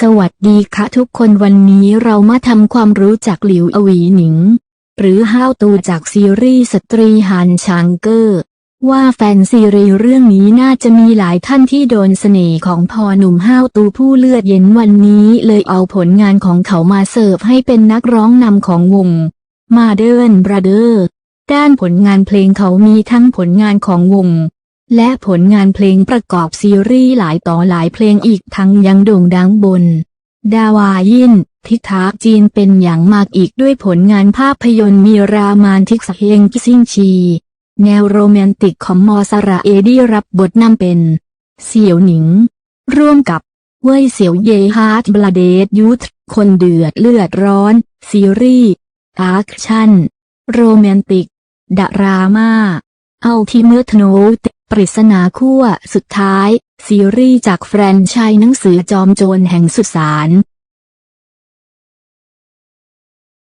สวัสดีค่ะทุกคนวันนี้เรามาทำความรู้จักหลิวอวีหนิง หรือห้าวตูจากซีรีส์สตรีหันชางเกอร์ ว่าแฟนซีรีส์เรื่องนี้น่าจะมีหลายท่านที่โดนเสน่ห์ของพอหนุ่มห้าวตูผู้เลือดเย็นวันนี้เลยเอาผลงานของเขามาเสิร์ฟให้เป็นนักร้องนำของวงมาเดินบราเดอร์ด้านผลงานเพลงเขามีทั้งผลงานของวง และผลงานเพลงประกอบซีรีส์หลายต่อหลายเพลงอีกทั้งยังโด่งดังบน ดาวายินทิทักจีนเป็นอย่างมากอีกด้วยผลงานภาพยนตร์มีรามานทิกสเฮงกิซิงชี แนวโรแมนติกของมอสระเอดีรับบทนำเป็น เสี่ยวหนิง ร่วมกับเว่ยเสี่ยวเยฮาร์ดบลาเดดยุทคนเดือดเลือดร้อน ซีรีส์อาร์คชั่น โรแมนติกดราม่าเอาที่เมื่อโนต ปริศนาขั้วสุดท้าย ซีรีส์จากแฟรนไชส์หนังสือจอมโจรแห่งสุสาน